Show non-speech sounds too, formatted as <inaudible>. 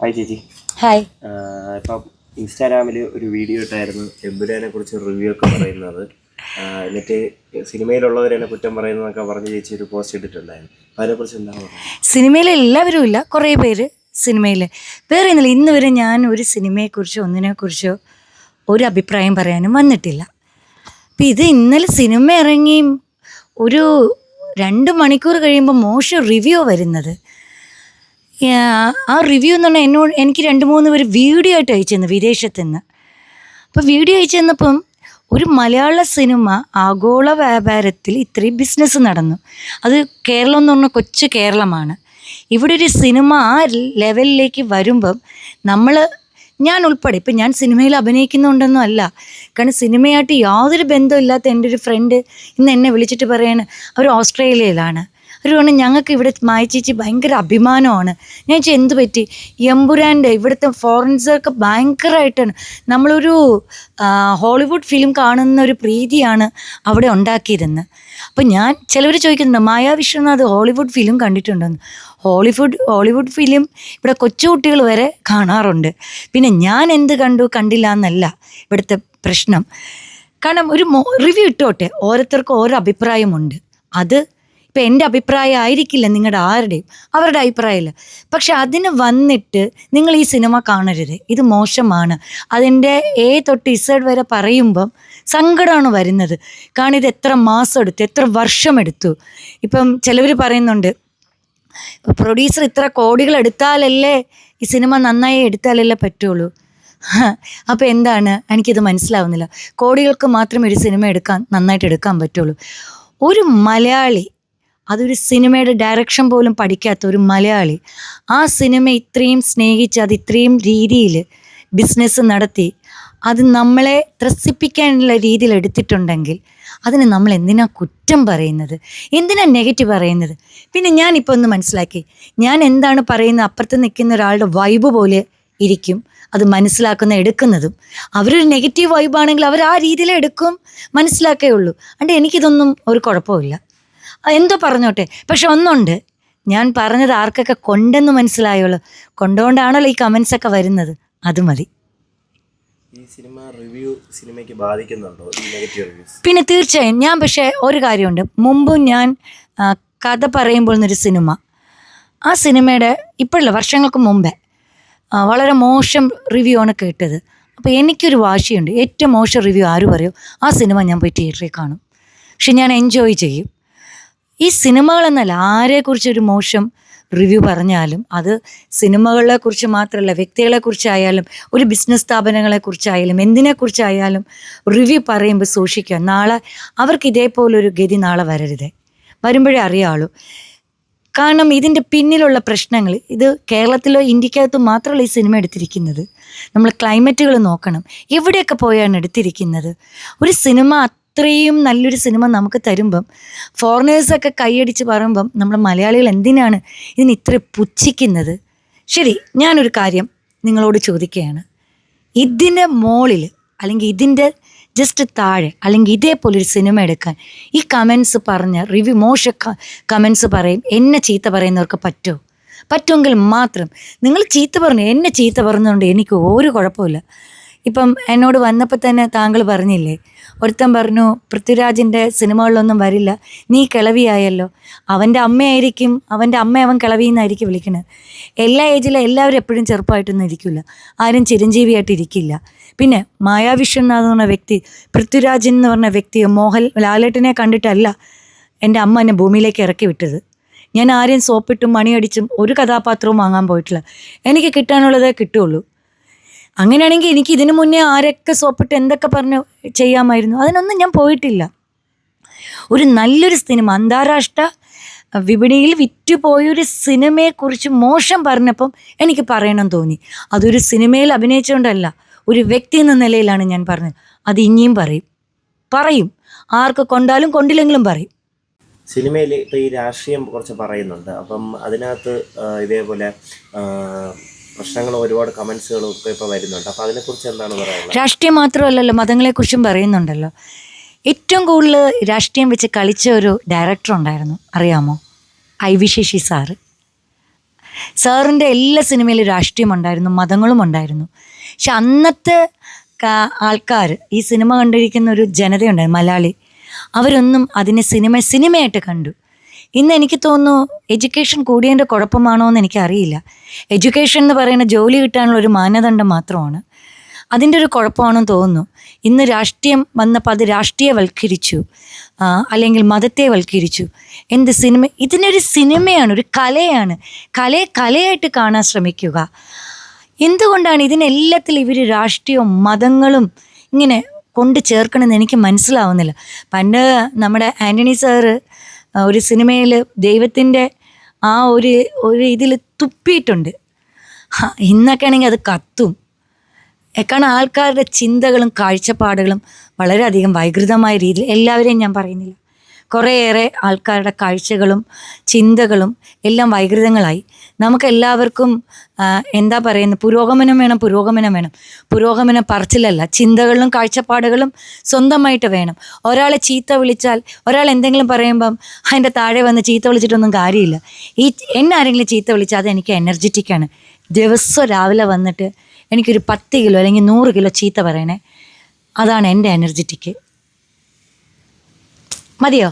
Hi ചേച്ചി hi ഇപ്പം ഇൻസ്റ്റാഗ്രാമിൽ ഒരു വീഡിയോ ഇട്ടായിരുന്നു. എമ്പുരാനെ കുറിച്ച് റിവ്യൂ ഒക്കെ പറയുന്നത്. എന്നിട്ട് സിനിമയിലുള്ളവരെന്നെ കുറ്റം പറയുന്നതൊക്കെ പറഞ്ഞ് ചേച്ചി ഒരു പോസ്റ്റ് ഇട്ടിട്ടുണ്ടായിരുന്നു. അതിനെ അതിനെക്കുറിച്ച് എന്താ സിനിമയിൽ എല്ലാവരും ഇല്ല കുറേ പേര് സിനിമയിൽ വേറെ ഒന്നുമില്ല. ഇന്ന് വരെ ഞാൻ ഒരു സിനിമയെക്കുറിച്ചോ ഒന്നിനെക്കുറിച്ചോ ഒരു അഭിപ്രായം പറയാനും വന്നിട്ടില്ല. അപ്പം ഇത് ഇന്നലെ സിനിമ ഇറങ്ങി ഒരു രണ്ട് മണിക്കൂർ കഴിയുമ്പോൾ മോശം റിവ്യൂ വരുന്നത്. ആ- റിവ്യൂ എന്ന് പറഞ്ഞാൽ എന്നോട് എനിക്ക് രണ്ട് മൂന്ന് പേര് വീഡിയോ ആയിട്ട് അയച്ചു വിദേശത്തു നിന്ന് അപ്പോൾ വീഡിയോ അയച്ചു തന്നപ്പം ഒരു മലയാള സിനിമ ആഗോള വ്യാപാരത്തിൽ ഇത്രയും ബിസിനസ് നടന്നു. അത് കേരളം എന്ന് പറഞ്ഞ കൊച്ചു കേരളമാണ്. ഇവിടെ ഒരു സിനിമ ആ ലെവലിലേക്ക് വരുമ്പം നമ്മൾ ഞാൻ ഉൾപ്പെടെ ഇപ്പം ഞാൻ സിനിമയിൽ അഭിനയിക്കുന്നുണ്ടെന്നും അല്ല. കാരണം സിനിമയായിട്ട് യാതൊരു ബന്ധമില്ലാത്ത എന്റെ ഒരു ഫ്രണ്ട് ഇന്ന് എന്നെ വിളിച്ചിട്ട് പറയാണ് അവർ ഓസ്ട്രേലിയയിലാണ്. അവർ പറഞ്ഞു ഞങ്ങൾക്ക് ഇവിടെ മായച്ചേച്ചി ഭയങ്കര അഭിമാനമാണ്. ഞാൻ ചോദിച്ചു എന്ത് പറ്റി? എമ്പുരാന്റെ ഇവിടുത്തെ ഫോറിൻസൊക്കെ ഭയങ്കരമായിട്ടാണ് നമ്മളൊരു ഹോളിവുഡ് ഫിലിം കാണുന്ന ഒരു പ്രീതിയാണ് അവിടെ ഉണ്ടാക്കിയതെന്ന് അപ്പം ഞാൻ ചിലവർ ചോദിക്കുന്നുണ്ട് മായാ വിശ്വനാഥ് ഹോളിവുഡ് ഫിലിം കണ്ടിട്ടുണ്ടെന്ന്? ഹോളിവുഡ് ഹോളിവുഡ് ഫിലിം ഇവിടെ കൊച്ചുകുട്ടികൾ വരെ കാണാറുണ്ട്. പിന്നെ ഞാൻ എന്ത് കണ്ടു? കണ്ടില്ല എന്നല്ല ഇവിടുത്തെ പ്രശ്നം. കാരണം ഒരു റിവ്യൂ ഇട്ടോട്ടെ. ഓരോരുത്തർക്കും ഓരോ അഭിപ്രായമുണ്ട്. അത് ഇപ്പം എന്റെ അഭിപ്രായം ആയിരിക്കില്ല നിങ്ങളുടെ ആരുടെയും അവരുടെ അഭിപ്രായമില്ല. പക്ഷെ അതിന് വന്നിട്ട് നിങ്ങൾ ഈ സിനിമ കാണരുത്. ഇത് മോശമാണ്. അതിന്റെ എ തൊട്ട് ഇസഡ് വരെ പറയുമ്പം സങ്കടമാണ് വരുന്നത്. കാരണം ഇത് എത്ര മാസം എടുത്തു എത്ര വർഷമെടുത്തു ഇപ്പം ചിലവർ പറയുന്നുണ്ട് പ്രൊഡ്യൂസർ ഇത്ര കോടികൾ എടുത്താലല്ലേ ഈ സിനിമ നന്നായി എടുത്താലല്ലേ പറ്റുള്ളൂ? <laughs> അപ്പോൾ എന്താണ്? എനിക്കിത് മനസ്സിലാവുന്നില്ല. കോടികൾക്ക് മാത്രമേ ഒരു സിനിമ എടുക്കാൻ നന്നായിട്ട് എടുക്കാൻ പറ്റുള്ളൂ. ഒരു മലയാളി അതൊരു സിനിമയുടെ ഡയറക്ഷൻ പോലും പഠിക്കാത്ത ഒരു മലയാളി. ആ സിനിമ ഇത്രയും സ്നേഹിച്ച് അത് ഇത്രയും രീതിയിൽ ബിസിനസ് നടത്തി അത് നമ്മളെ ത്രസിപ്പിക്കാനുള്ള രീതിയിൽ എടുത്തിട്ടുണ്ടെങ്കിൽ അതിന് നമ്മൾ എന്തിനാ കുറ്റം പറയുന്നത്? എന്തിനാ നെഗറ്റീവ് പറയുന്നത്? പിന്നെ ഞാൻ ഞാനിപ്പോൾ ഒന്ന് മനസ്സിലാക്കി. ഞാൻ എന്താണ് പറയുന്നത്? അപ്പുറത്ത് നിൽക്കുന്ന ഒരാളുടെ വൈബ് പോലെ ഇരിക്കും. അത് മനസ്സിലാക്കുന്ന എടുക്കുന്നതും. അവരൊരു നെഗറ്റീവ് വൈബാണെങ്കിൽ അവർ ആ രീതിയിൽ എടുക്കും. മനസ്സിലാക്കേ ഉള്ളൂ. അതുകൊണ്ട് എനിക്കിതൊന്നും ഒരു കുഴപ്പമില്ല എന്തോ പറഞ്ഞോട്ടെ. പക്ഷെ ഒന്നുണ്ട്. ഞാൻ പറഞ്ഞത് ആർക്കൊക്കെ കൊണ്ടെന്ന് മനസ്സിലായുള്ളൂ കൊണ്ടുകൊണ്ടാണല്ലോ ഈ കമൻസ് ഒക്കെ വരുന്നത്. അത് മതി. ഈ സിനിമ റിവ്യൂ സിനിമയ്ക്ക് ബാധിക്കുന്നുണ്ടോ? ഈ നെഗറ്റീവ് റിവ്യൂസ്? പിന്നെ തീർച്ചയായും. ഞാൻ പക്ഷേ ഒരു കാര്യമുണ്ട്. മുമ്പും ഞാൻ ആ, കഥ പറയുമ്പോൾ എന്നൊരു സിനിമ. ആ സിനിമയുടെ ഇപ്പോഴല്ല വർഷങ്ങൾക്ക് മുമ്പേ ആ, വളരെ മോശം റിവ്യൂ ആണ് കേട്ടത്. അപ്പോൾ എനിക്കൊരു വാശിയുണ്ട്. ഏറ്റവും മോശം റിവ്യൂ ആര് പറയും? ആ സിനിമ ഞാൻ പോയി തിയേറ്ററിൽ കാണും. പക്ഷെ ഞാൻ എൻജോയ് ചെയ്യും. ഈ സിനിമകളെന്നല്ല ആരെക്കുറിച്ചൊരു മോശം റിവ്യൂ പറഞ്ഞാലും അത് സിനിമകളെ കുറിച്ച് മാത്രമല്ല വ്യക്തികളെക്കുറിച്ചായാലും ഒരു ബിസിനസ് സ്ഥാപനങ്ങളെ സ്ഥാപനങ്ങളെക്കുറിച്ചായാലും എന്തിനെക്കുറിച്ചായാലും റിവ്യൂ പറയുമ്പോൾ സൂക്ഷിക്കുക. നാളെ അവർക്ക് ഇതേപോലൊരു ഗതി നാളെ വരരുതേ. വരുമ്പോഴേ അറിയാളൂ കാരണം ഇതിന്റെ പിന്നിലുള്ള പ്രശ്നങ്ങൾ ഇത് കേരളത്തിലോ ഇന്ത്യക്കകത്തും മാത്രമല്ല ഈ സിനിമ എടുത്തിരിക്കുന്നത്. നമ്മൾ ക്ലൈമറ്റുകൾ നോക്കണം. എവിടെയൊക്കെ പോയാണ് എടുത്തിരിക്കുന്നത്? ഒരു സിനിമ അത്രയും നല്ലൊരു സിനിമ നമുക്ക് തരുമ്പം ഫോറിനേഴ്സൊക്കെ കൈയടിച്ച് പറയുമ്പം നമ്മൾ മലയാളികൾ എന്തിനാണ് ഇതിന് ഇത്ര പുച്ഛിക്കുന്നത്? ശരി ഞാനൊരു കാര്യം നിങ്ങളോട് ചോദിക്കുകയാണ്. ഇതിന്റെ മോളിൽ അല്ലെങ്കിൽ ഇതിന്റെ ജസ്റ്റ് താഴെ അല്ലെങ്കിൽ ഇതേപോലെ ഒരു സിനിമ എടുക്കാൻ ഈ കമൻസ് പറഞ്ഞ റിവ്യൂ മോശ കമൻസ് പറയും എന്നെ ചീത്ത പറയുന്നവർക്ക് പറ്റുമോ പറ്റുമെങ്കിൽ മാത്രം നിങ്ങൾ ചീത്ത പറഞ്ഞു എന്നെ ചീത്ത പറഞ്ഞുകൊണ്ട് എനിക്ക് ഒരു കുഴപ്പമില്ല. ഇപ്പം എന്നോട് വന്നപ്പോൾ തന്നെ താങ്കൾ പറഞ്ഞില്ലേ? ഒരുത്തൻ പറഞ്ഞു പൃഥ്വിരാജിന്റെ സിനിമകളിലൊന്നും വരില്ല. നീ കിളവിയായല്ലോ. അവന്റെ അമ്മയായിരിക്കും അവന്റെ അമ്മ അവൻ കിളവി എന്നായിരിക്കും വിളിക്കുന്നത് എല്ലാ ഏജിലും എല്ലാവരും എപ്പോഴും ചെറുപ്പമായിട്ടൊന്നും ഇരിക്കില്ല ആരും ചിരഞ്ജീവിയായിട്ട് ഇരിക്കില്ല. പിന്നെ മായാവിഷ്ണു എന്ന് പറഞ്ഞ വ്യക്തി പൃഥ്വിരാജൻ എന്ന് പറഞ്ഞ വ്യക്തി മോഹൻ ലാലേട്ടനെ കണ്ടിട്ടല്ല എന്റെ അമ്മ എന്നെ ഭൂമിയിലേക്ക് ഇറക്കി വിട്ടത്. ഞാൻ ആരെയും സോപ്പിട്ടും മണിയടിച്ചും ഒരു കഥാപാത്രവും വാങ്ങാൻ പോയിട്ടില്ല. എനിക്ക് കിട്ടാനുള്ളതേ കിട്ടുള്ളൂ. അങ്ങനെയാണെങ്കിൽ എനിക്ക് ഇതിനു മുന്നേ ആരൊക്കെ സോപ്പിട്ട് എന്തൊക്കെ പറഞ്ഞ് ചെയ്യാമായിരുന്നു അതിനൊന്നും ഞാൻ പോയിട്ടില്ല. ഒരു നല്ലൊരു സിനിമ അന്താരാഷ്ട്ര വിപണിയിൽ വിറ്റുപോയൊരു സിനിമയെക്കുറിച്ച് മോശം പറഞ്ഞപ്പം എനിക്ക് പറയണം തോന്നി. അതൊരു സിനിമയിൽ അഭിനയിച്ചുകൊണ്ടല്ല ഒരു വ്യക്തി എന്ന നിലയിലാണ് ഞാൻ പറഞ്ഞത്. അത് ഇനിയും പറയും. പറയും. ആർക്ക് കൊണ്ടാലും കൊണ്ടില്ലെങ്കിലും പറയും. സിനിമയിൽ ഇപ്പോൾ ഈ രാഷ്ട്രീയം കുറച്ച് പറയുന്നുണ്ട്. അപ്പം അതിനകത്ത് ഇതേപോലെ ഒരുപാട് വരുന്നുണ്ട്. അതിനെക്കുറിച്ച് എന്താണ് പറയുന്നത് രാഷ്ട്രീയം മാത്രമല്ലല്ലോ മതങ്ങളെക്കുറിച്ചും പറയുന്നുണ്ടല്ലോ. ഏറ്റവും കൂടുതൽ രാഷ്ട്രീയം വെച്ച് കളിച്ച ഒരു ഡയറക്ടർ ഉണ്ടായിരുന്നു. അറിയാമോ? I V Sasi sir. സാറിന്റെ എല്ലാ സിനിമയിലും രാഷ്ട്രീയം ഉണ്ടായിരുന്നു മതങ്ങളും ഉണ്ടായിരുന്നു. പക്ഷെ അന്നത്തെ ആൾക്കാർ ഈ സിനിമ കണ്ടിരിക്കുന്ന ഒരു ജനതയുണ്ടായിരുന്നു മലയാളി. അവരൊന്നും അതിനെ സിനിമ സിനിമയായിട്ട് കണ്ടു. ഇന്ന് എനിക്ക് തോന്നുന്നു എഡ്യൂക്കേഷൻ കൂടിയതിന്റെ കുഴപ്പമാണോ എന്ന് എനിക്കറിയില്ല എഡ്യൂക്കേഷൻ എന്ന് പറയുന്ന ജോലി കിട്ടാനുള്ള ഒരു മാനദണ്ഡം മാത്രമാണ്. അതിന്റെ ഒരു കുഴപ്പമാണെന്ന് തോന്നുന്നു. ഇന്ന് രാഷ്ട്രീയം വന്നപ്പോൾ അത് രാഷ്ട്രീയവൽക്കരിച്ചു. അല്ലെങ്കിൽ മതത്തെ വൽക്കരിച്ചു. എന്ത് സിനിമ ഇതിനൊരു സിനിമയാണ് ഒരു കലയാണ്. കലയെ കലയായിട്ട് കാണാൻ ശ്രമിക്കുക. എന്തുകൊണ്ടാണ് ഇതിനെല്ലാത്തിലും ഇവർ രാഷ്ട്രീയവും മതങ്ങളും ഇങ്ങനെ കൊണ്ട് ചേർക്കണമെന്ന് എനിക്ക് മനസ്സിലാവുന്നില്ല. പണ്ട് നമ്മുടെ ആന്റണി സാറ് ഒരു സിനിമയിൽ ദൈവത്തിന്റെ ആ ഒരു ഒരു ഇതിൽ തുപ്പിയിട്ടുണ്ട്. ഇന്നൊക്കെ ആണെങ്കിൽ അത് കത്തും. എക്കാണ് ആൾക്കാരുടെ ചിന്തകളും കാഴ്ചപ്പാടുകളും വളരെയധികം വൈകൃതമായ രീതിയിൽ എല്ലാവരെയും ഞാൻ പറയുന്നില്ല. കുറേയേറെ ആൾക്കാരുടെ കാഴ്ചകളും ചിന്തകളും എല്ലാം വൈകൃതങ്ങളായി. നമുക്കെല്ലാവർക്കും എന്താ പറയുന്നത്? പുരോഗമനം വേണം പുരോഗമനം വേണം. പുരോഗമനം പറച്ചിലല്ല. ചിന്തകളും കാഴ്ചപ്പാടുകളും സ്വന്തമായിട്ട് വേണം. ഒരാളെ ചീത്ത വിളിച്ചാൽ ഒരാൾ എന്തെങ്കിലും പറയുമ്പം അതിന്റെ താഴെ വന്ന് ചീത്ത വിളിച്ചിട്ടൊന്നും കാര്യമില്ല. ഈ എന്നെ ആരെങ്കിലും ചീത്ത വിളിച്ചാൽ അത് എനിക്ക് എനർജറ്റിക്കാണ് ദിവസം രാവിലെ വന്നിട്ട് എനിക്കൊരു പത്ത് കിലോ അല്ലെങ്കിൽ നൂറ് കിലോ ചീത്ത പറയണേ. അതാണ് എന്റെ എനർജറ്റിക്ക് മതിയോ?